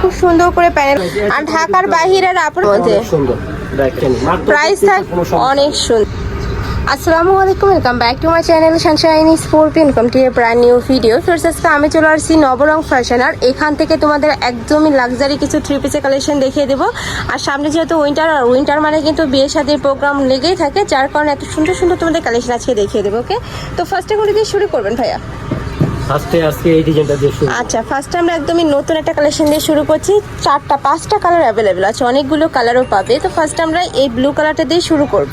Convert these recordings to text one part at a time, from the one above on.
খুব সুন্দর করে প্যানেল। আর ঢাকার বাহিরের আপনার মধ্যে প্রাইস থাক অনেক সুন্দর আসসালামু আলাইকুম welcome back to my channel sunshine sport income to brand new video first আজকে আমি চলে আসছি নবরং ফ্যাশন আর এখান থেকে তোমাদের একদমই লাক্সারি কিছু থ্রি পিসের কালেকশন দেখিয়ে দেবো। আর সামনে যেহেতু উইন্টার আর উইন্টার মানে কিন্তু বিয়ে শাদির প্রোগ্রাম লেগেই থাকে যার কারণে এত সুন্দর সুন্দর তোমাদের কালেকশন আজকে দেখিয়ে দেবো ওকে তো ফার্স্টে করে দিয়ে শুরু করবেন ভাইয়া। ফার্স্টে আজকে এই ডিজাইনটা দিয়ে শুরু। আচ্ছা ফার্স্টে আমরা একদমই নতুন একটা কালেকশন দিয়ে শুরু করছি। চারটা, পাঁচটা কালার অ্যাভেলেবেল আছে, অনেকগুলো কালারও পাবে। তো ফার্স্ট আমরা এই ব্লু কালারটা দিয়ে শুরু করব।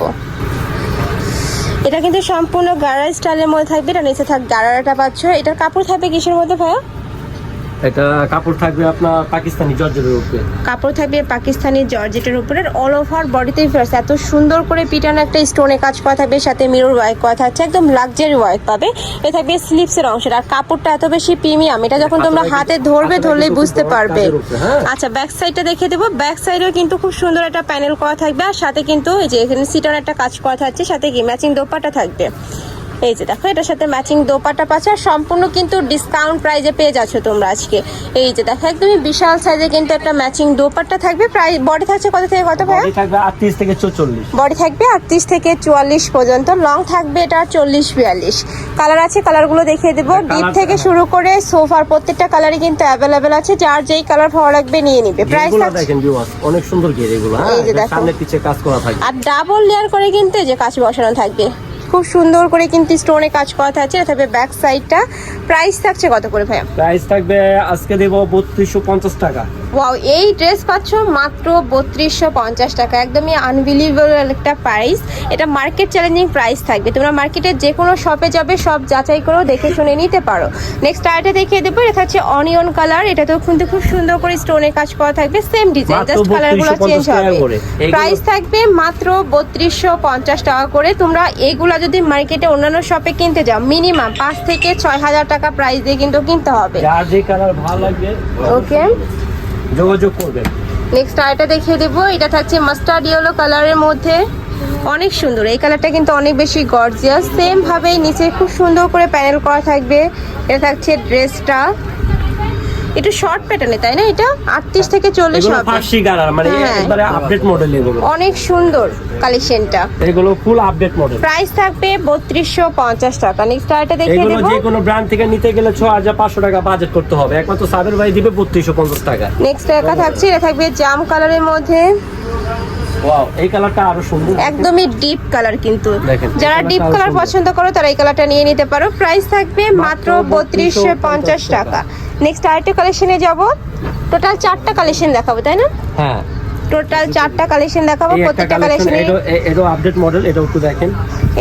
এটা কিন্তু সম্পূর্ণ গাড়া স্টাইলের মধ্যে থাকবে, এটা নিচে থাক গাড়াটা পাচ্ছ। এটার কাপড় থাকবে কিসের মধ্যে ভাইয়া? এটা কাপড় থাকবে আপনার পাকিস্তানি জর্জের উপরে। কাপড় থাকবে পাকিস্তানি জর্জেটের উপরে। অল ওভার বডিতেই ফেয়ার্স এত সুন্দর করে পিটানো একটা স্টোনে কাজ করা থাকবে সাথে মিরর ওয়ার্ক করা থাকছে একদম লাক্সারি ওয়ার্ক পাবে। এ থাকবে স্লিপসের অংশটা আর কাপড়টা এত বেশি প্রিমিয়াম এটা যখন তোমরা হাতে ধরবে ধরলেই বুঝতে পারবে। হ্যাঁ। আচ্ছা ব্যাক সাইডটা দেখে দেবো। ব্যাক সাইডেও কিন্তু খুব সুন্দর একটা প্যানেল করা থাকবে। আর সাথে কিন্তু এই যে এখানে সিটার একটা কাজ করা থাকছে সাথে কি ম্যাচিং দোপাটা থাকবে। এই যে দেখো এটার সাথে ম্যাচিং দোপাটা পাচ্ছে আর সম্পূর্ণ কিন্তু ডিসকাউন্ট প্রাইজে পেয়ে যাচ্ছ তোমরা আজকে। এই যে দেখো একদমই বিশাল সাইজে কিন্তু একটা ম্যাচিং দোপাট্টা থাকবে। প্রায় বডি থাকছে কত থেকে কত ভাই থাকবে 38 থেকে 44 বডি থাকবে আটত্রিশ থেকে চুয়াল্লিশ পর্যন্ত। লং থাকবে এটা চল্লিশ বিয়াল্লিশ। কালার আছে কালারগুলো দেখিয়ে দেবো। হ্যাঁ, ডিপ থেকে শুরু করে সোফার প্রত্যেকটা কালারই কিন্তু অ্যাভেলেবেল আছে। যার যেই কালার ভালো লাগবে নিয়ে নিবে। প্রাইস দেখেন ভিউয়ার্স অনেক সুন্দর গিয়ে এগুলো হ্যাঁ এই যে দেখো। সামনে পিছে কাজ করা থাকবে। আর ডাবল লেয়ার করে কিন্তু যে কাজ বসানো থাকবে। খুব সুন্দর করে কিন্তু স্টোনে কাজ করা থাকছে তবে ব্যাক সাইডটা প্রাইস থাকছে কত করে ভাইয়া? প্রাইস থাকবে, আজকে দেবো বত্রিশশো পঞ্চাশ টাকা। ওয়াও এই ড্রেস পাচ্ছ মাত্র বত্রিশশো পঞ্চাশ টাকা। একদমই আনবিলিভেবল একটা প্রাইস এটা মার্কেট চ্যালেঞ্জিং প্রাইস থাকবে। তোমরা মার্কেটে যে কোনো শপে যাবে সব যাচাই করেও দেখে শুনে নিতে পারো। নেক্সট আরেকটা দেখিয়ে দেবো এটা হচ্ছে অনিয়ন কালার এটা তো কিন্তু খুব সুন্দর করে স্টোনের কাজ করা থাকবে। সেম ডিজাইন জাস্ট কালারগুলো চেঞ্জ হবে। প্রাইস থাকবে মাত্র বত্রিশশো পঞ্চাশ টাকা করে। তোমরা এগুলা যদি মার্কেটে অন্যান্য শপে কিনতে যাও মিনিমাম পাঁচ থেকে ছয় হাজার টাকা প্রাইস দিয়ে কিন্তু কিনতে হবে। ওকে যোগাযোগ করবেন। নেক্সট আইটা দেখিয়ে দেবো। এটা থাকছে মাস্টার্ড ইয়েলো কালারের মধ্যে। অনেক সুন্দর। এই কালারটা কিন্তু অনেক বেশি গর্জিয়াস সেম ভাবে নিচে খুব সুন্দর করে প্যানেল করা থাকবে। এটা থাকছে ড্রেসটা একটু শর্ট প্যাটার্নে তাই না এটা? আটত্রিশ থেকে চল্লিশ এগুলো হবে। ফার্সি কালার মানে হ্যাঁ। একবারে আপডেট মডেল এগুলো। অনেক সুন্দর কালেকশনটা এগুলো ফুল আপডেট মডেল প্রাইস থাকবে বত্রিশশো পঞ্চাশ টাকা। নেক্সট আইটা দেখিয়ে এগুলো যে কোনো ব্র্যান্ড থেকে নিতে গেলে ছ হাজার পাঁচশো টাকা বাজেট করতে হবে। একমাত্র সাবের ভাই দিবে বত্রিশশো পঞ্চাশ টাকা। নেক্সট টাকা থাকছে এটা থাকবে জাম কালারের মধ্যে। ওয়াও এই কালারটা আরও সুন্দর একদমই ডিপ কালার কিন্তু। যারা ডিপ কালার পছন্দ করো তারা এই কালারটা নিয়ে নিতে পারো। প্রাইস থাকবে মাত্র মাত্র বত্রিশশো পঞ্চাশ 3250 টাকা। নেক্সট আরেকটা কালেকশনে যাব। টোটাল চারটা কালেকশন দেখাবো তাই না? হ্যাঁ। টোটাল চারটা কালেকশন দেখাবো প্রত্যেকটা কালেকশন এটাও আপডেট মডেল এটা একটু দেখেন।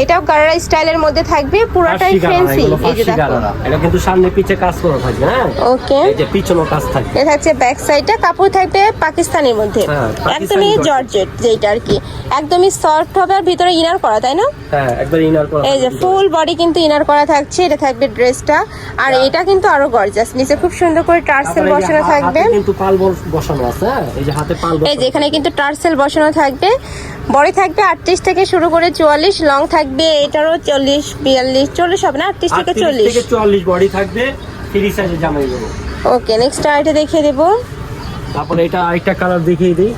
এটাও গারারা স্টাইলের মধ্যে থাকবে পুরোটাই ফ্যান্সি এই যে দেখো। এটা কিন্তু সামনে পিছে কাজ করা থাকবে হ্যাঁ? ওকে এই যে পিছনও কাজ থাকবে। এটা থাকছে ব্যাক সাইডটা কাপড় থাকবে পাকিস্তানের মধ্যে। হ্যাঁ, একদমই জর্জেট। যেটা আর কি। একদমই সফট হবে আর ভিতরে ইনার করা তাই না? হ্যাঁ একবার ইনার করা এই যে ফুল বডি কিন্তু ইনার করা থাকছে এটা থাকবে ড্রেসটা আর এটা কিন্তু আরও গর্জাস নিচে খুব সুন্দর করে টার্সেল বসানো থাকবে। কিন্তু পাল বস- বসানো আছে হ্যাঁ? এই যে হাতে পাল এই যে এখানে কিন্তু টার্সেল বসানো থাকবে। বডি থাকবে আটত্রিশ থেকে শুরু করে চুয়াল্লিশ লং থাকবে এটারও চল্লিশ বিয়াল্লিশ চল্লিশ হবে না? আটত্রিশ থেকে 38 চল্লিশ। থেকে চল্লিশ বডি থাকবে তিরিশ সাইজের জামাই দেবো ওকে নেক্সট আইটা দেখিয়ে দেবো। তারপরে এটা আরেকটা কালার দেখিয়ে দিই।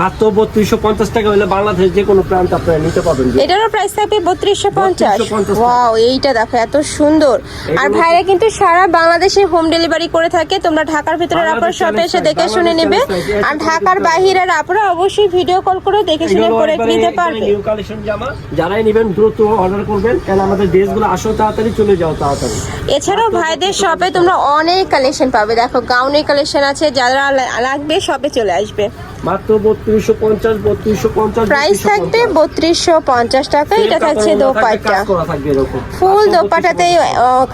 মাত্র বত্রিশশো পঞ্চাশ টাকা হলে বাংলাদেশের যে কোনো প্রান্ত আপনারা নিতে পারবেন এটারও প্রাইস থাকবে বত্রিশশো পঞ্চাশ। 3250 ওয়াও এইটা দেখো এত সুন্দর। আর ভাইরা কিন্তু সারা বাংলাদেশে হোম ডেলিভারি করে থাকে। তোমরা ঢাকার ভিতরে আপনার বাংলাদেশ শপে এসে দেখে শুনে নেবে। বাংলাদেশ আর ঢাকার বাহিরের আপনারা অবশ্যই ভিডিও কল করে দেখে শুনে করে নিতে পারবে। নিউ কালেকশন জামা যারাই নেবেন দ্রুত অর্ডার করবেন। কারণ আমাদের ড্রেসগুলো আসো তাড়াতাড়ি চলে যাও তাড়াতাড়ি। এছাড়াও ভাইদের শপে তোমরা অনেক কালেকশন পাবে। দেখো গাউনের কালেকশন আছে যারা লাগবে শপে চলে আসবে। মাত্র বত্রিশশো পঞ্চাশ বত্রিশশো পঞ্চাশ প্রাইস থাকবে বত্রিশশো পঞ্চাশ টাকা এটা থাকছে দোপাট্টা। ফুল দোপাটাতেই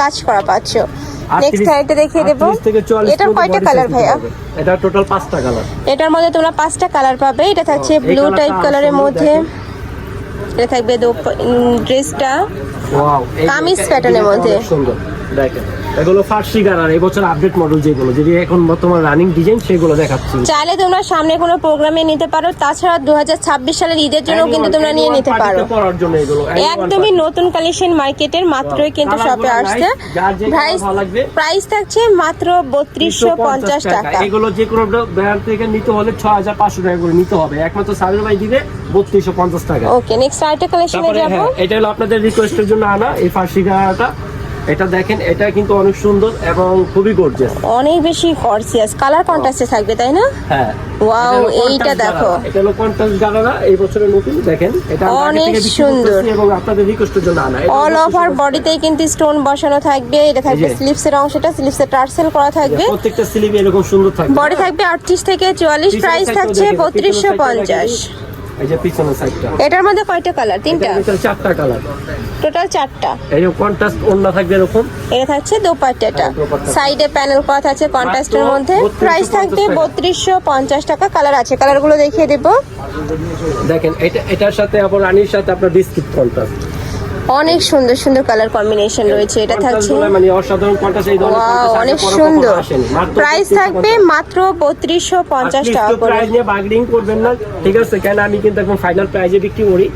কাজ করা পাচ্ছ। নেক্সট আরেকটা দেখিয়ে দেবো। এটার কয়টা কালার ভাইয়া? এটা টোটাল পাঁচটা কালার এটার মধ্যে তোমরা পাঁচটা কালার পাবে। এটা থাকছে ব্লু টাইপ কালারের মধ্যে। এটা থাকবে ড্রেসটা কামিজ এর মধ্যে। সুন্দর। দেখেন। এগুলো ফার্সি গারার এই বছর আপডেট মডেল যেগুলো যদি এখন বর্তমান রানিং ডিজাইন সেগুলো দেখাচ্ছি। চাইলে তোমরা সামনে কোনো প্রোগ্রামে নিতে পারো তাছাড়া দু হাজার ছাব্বিশ সালের ঈদের জন্য কিন্তু তোমরা নিয়ে নিতে পারো। পরার জন্য এগুলো একদমই নতুন কালেকশন মার্কেটের মাত্রই কিন্তু শপে আসছে। প্রাইস থাকছে মাত্র বত্রিশশো পঞ্চাশ টাকা। এগুলো যে কোনো ব্র্যান্ড থেকে নিতে হলে ছয় হাজার পাঁচশো টাকা করে নিতে হবে। একমাত্র সাবির ভাই দিবে বত্রিশশো পঞ্চাশ টাকা। ওকে নেক্সট আরেকটা কালেকশনে যাব। হ্যাঁ এটা হলো আপনাদের রিকোয়েস্টের জন্য আনা এই ফার্সি গাড়াটা এটা দেখেন এটা কিন্তু অনেক সুন্দর এবং খুবই গর্জিয়াস অনেক বেশি গর্জিয়াস কালার কন্ট্রাস্টে থাকবে তাই না? হ্যাঁ। ওয়াও এইটা দেখো। এটা হলো কন্ট্রাস্ট গালারা এই বছরের নতুন দেখেন। এটা অনেক সুন্দর। এবং আপনাদের রিকোয়েস্টের জন্য আনা। অল ওভার বডিতে কিন্তু স্টোন বসানো থাকবে। এটা থাকবে স্লিভস এর অংশটা স্লিভস এর টার্সেল করা থাকবে। প্রত্যেকটা স্লিভ এরকম সুন্দর থাকবে। বডি থাকবে 38 থেকে 44 প্রাইস থাকছে 3250 এই যে পিছনের সাইডটা এটার মধ্যে কয়টা কালার তিনটা? টোটাল চারটা কালার টোটাল চারটা? এই কন্ট্রাস্ট ওন্না থাকবে এরকম। এটা থাকছে দোপাট্টাটা। সাইডে প্যানেল করা আছে কন্ট্রাস্টের মধ্যে। প্রাইস থাকবে টাকা। বত্রিশশো পঞ্চাশ টাকা। কালার আছে। কালারগুলো দেখিয়ে দেব। দেখেন এটা এটার সাথে আবার রানীর সাথে আপনার বিস্কিট কন্ট্রাস্ট অনেক সুন্দর সুন্দর কালার কম্বিনেশন রয়েছে এটা থাকছে মানে অনেক সুন্দর। প্রাইস থাকবে মাত্র বত্রিশশো পঞ্চাশ টাকা করে। price নিয়ে বার্গেনিং করবেন না ঠিক আছে? কেন আমি কিন্তু এখন ফাইনাল প্রাইজে বিক্রি করি।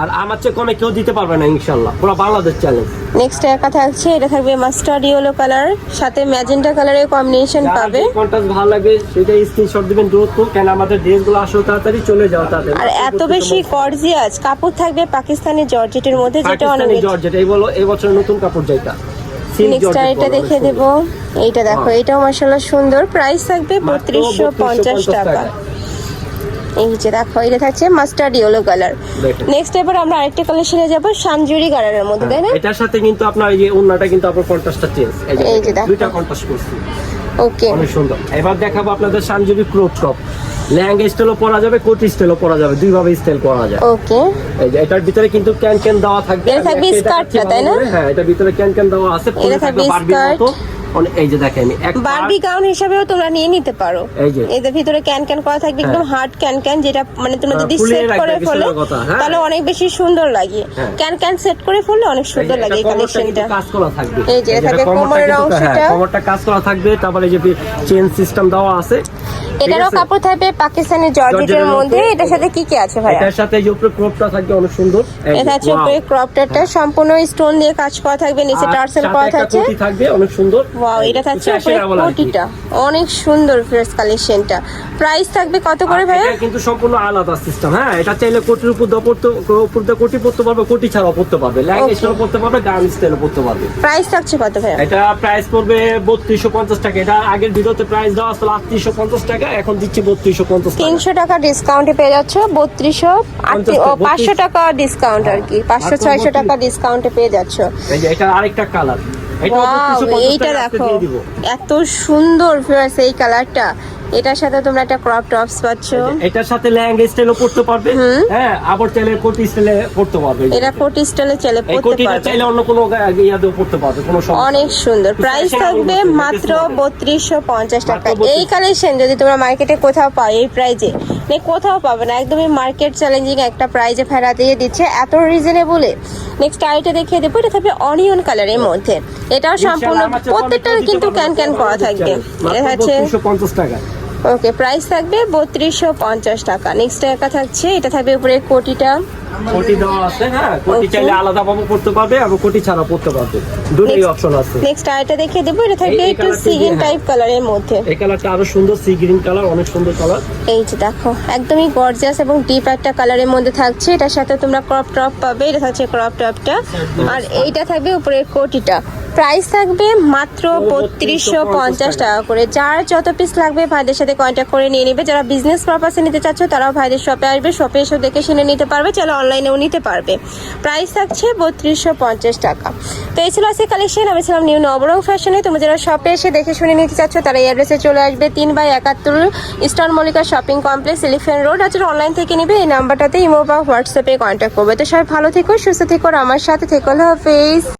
আর আমার চেয়ে কমে কেউ দিতে পারবে না ইনশাল্লাহ পুরো বাংলাদেশ চ্যালেঞ্জ নেক্সট একা থাকছে এটা থাকবে মাস্টার্ড ইয়েলো কালার সাথে ম্যাজেন্টা কালারের কম্বিনেশন পাবে। কন্ট্রাস্ট ভালো লাগে সেটা স্ক্রিনশট দিবেন দ্রুত কেন আমাদের ড্রেসগুলো আসলে তাড়াতাড়ি চলে যাও তাড়াতাড়ি। আর এত বেশি গর্জিয়াস কাপড় থাকবে পাকিস্তানি জর্জেটের মধ্যে যেটা অনেক জর্জেট এই বলো এই বছরের নতুন কাপড় যেটা। নেক্সট এটা দেখে দেব। সুন্দর। এইটা দেখো হ্যাঁ। এটাও মাসাল্লাহ সুন্দর। প্রাইস থাকবে বত্রিশশো পঞ্চাশ 3250 টাকা। এই যে দেখো এটা থাকছে মাস্টার্ড ইয়েলো কালার নেক্সট এবার আমরা আরেকটা কালেকশনে যাব সানজুরি কালারের মধ্যে তাই না? এটার সাথে কিন্তু আপনার এই যে ওন্নাটা কিন্তু আপনার কন্ট্রাস্টটা চেঞ্জ এই যে দেখো। দুইটা কন্ট্রাস্ট করছি। ওকে অনেক সুন্দর। এবার দেখাবো আপনাদের সানজুরি ক্রপ টপ লেহেঙ্গা স্টাইলও পরা যাবে কোটি স্টাইলও পরা যাবে দুইভাবে স্টাইল করা যায়। ওকে এই যে এটার ভিতরে কিন্তু ক্যান ক্যান দেওয়া থাকবে। এটা থাকবে স্কার্টটা, তাই না? হ্যাঁ এটার ভিতরে ক্যান ক্যান দেওয়া আছে পরে থাকবে বারবির মতো। এই যে দেখেন বারবি গাউন হিসাবেও তোমরা নিয়ে নিতে পারো এই যে। এদের ভিতরে ক্যান ক্যান করা থাকবে একদম হার্ড ক্যান ক্যান যেটা মানে তোমরা হ্যাঁ, যদি সেট করে ফেলো হ্যাঁ। তাহলে অনেক বেশি সুন্দর লাগে হ্যাঁ। ক্যান ক্যান সেট করে ফেললে অনেক সুন্দর লাগে এই কালেকশনটা কাজ করা থাকবে এই যে থাকে কোমরের হ্যাঁ, অংশটা। কোমরটা কাজ করা থাকবে তারপরে যে চেন সিস্টেম দেওয়া আছে এটারও কাপড় থাকবে পাকিস্তানি জর্জেটের মধ্যে। এটার সাথে কি কি আছে ভাইয়া? এটার সাথে যে উপরে ক্রপটা থাকবে অনেক সুন্দর। এটা wow। উপরে ক্রপটারটা সম্পূর্ণ স্টোন দিয়ে কাজ করা থাকবে নিচে টার্সেল করা থাকছে। থাকবে অনেক সুন্দর। ওয়াও এটা থাকছে উপরে। কোটিটা অনেক সুন্দর ফ্রেশ কালেকশনটা প্রাইস থাকবে কত করে ভাইয়া? এটা কিন্তু সম্পূর্ণ আলাদা সিস্টেম হ্যাঁ? এটা চাইলে কোটির উপর দিয়ে পড়তে উপর দিয়ে কোটি পড়তে পারবে কোটি ছাড়াও পড়তে পারবে। Okay. স্টাইল পড়তে পারবে গান স্টাইল পড়তে পারবে। প্রাইস থাকছে কত ভাইয়া? এটা প্রাইস পড়বে বত্রিশশো পঞ্চাশ টাকা। এটা আগের ভিডিওতে প্রাইস দেওয়া আটত্রিশশো পঞ্চাশ টাকা। এখন দিচ্ছি বত্রিশশো পঞ্চাশ তিনশো টাকা ডিসকাউন্টে পেয়ে যাচ্ছ বত্রিশশো পাঁচশো টাকা ডিসকাউন্ট আর কি পাঁচশো ছয়শো 32 টাকা ডিসকাউন্টে পেয়ে যাচ্ছ। এটা আরেকটা কালার এইটা দেখো এত সুন্দর এই কালারটা এটার সাথে তোমরা একটা ক্রপ টপস পাচ্ছ। এটার সাথে ল্যাঙ্গা স্টাইলও পড়তে পারবে। হ্যাঁ আবার চাইলে কোটি স্টাইলে পড়তে পারবে। এটা কোটি স্টাইলে এই পড়তে পারবে। চাইলে অন্য কোনো ইয়াতেও পড়তে পারবে কোনো সমস্যা অনেক সুন্দর। প্রাইস থাকবে মাত্র latest model। বত্রিশশো পঞ্চাশ টাকা। এই কালেকশন যদি তোমরা মার্কেটে কোথাও পাও এই প্রাইজে মানে কোথাও পাবে না একদমই মার্কেট চ্যালেঞ্জিং একটা প্রাইজে ফেরা দিয়ে দিচ্ছে। এত রিজনেবলে নেক্সট আইটা দেখিয়ে দেবো এটা থাকবে অনিয়ন কালারের মধ্যে। এটাও সম্পূর্ণ প্রত্যেকটা কিন্তু ক্যান ক্যান করা থাকবে। এটা হচ্ছে 3250 টাকা ওকে প্রাইস থাকবে বত্রিশশো পঞ্চাশ টাকা। নেক্সট একা থাকছে এটা থাকবে উপরে কোটিটা। কোটি দেওয়া আছে হ্যাঁ? কোটি চাইলে আলাদা ভাবে পড়তে পারবে এবং কোটি ছাড়া পড়তে পারবে। দুটোই অপশন আছে। নেক্সট আইটা দেখিয়ে দেবো এটা থাকবে একটু দিয়ে, হ্যাঁ। টাইপ কালারের মধ্যে। এই কালারটা আরও সুন্দর সি গ্রিন কালার অনেক সুন্দর কালার এই যে দেখো একদমই গর্জিয়াস এবং ডিপ একটা কালারের মধ্যে থাকছে। এটার সাথে তোমরা ক্রপ টপ পাবে এটা থাকছে ক্রপ টপটা আর এইটা থাকবে উপরে কোটিটা। প্রাইস থাকবে মাত্র বত্রিশশো পঞ্চাশ টাকা। করে। যার যত পিস লাগবে ভাইদের সাথে কন্ট্যাক্ট করে নিয়ে নেবে। যারা বিজনেস পারপাসে নিতে চাচ্ছ তারাও ভাইদের শপে আসবে শপে এসে দেখে শুনে নিতে পারবে। চলো অনলাইনেও নিতে পারবে। প্রাইস থাকছে বত্রিশশো পঞ্চাশ টাকা। তো এই ছিল আজকে কালেকশন আমি ছিলাম নিউ নবরং ফ্যাশনে তুমি যারা শপে এসে দেখে শুনে নিতে চাচ্ছ, তারা এই অ্যাড্রেসে চলে আসবে। তিন বাই একাত্তর eastern Mallika shopping complex elephant road আর অনলাইন থেকে নিবে, এই নাম্বারটাতে ইমো বা হোয়াটসঅ্যাপে কন্ট্যাক্ট করবে। তো সবাই ভালো থেকো, সুস্থ থেকো আমার সাথে থেকো। হাফেজ।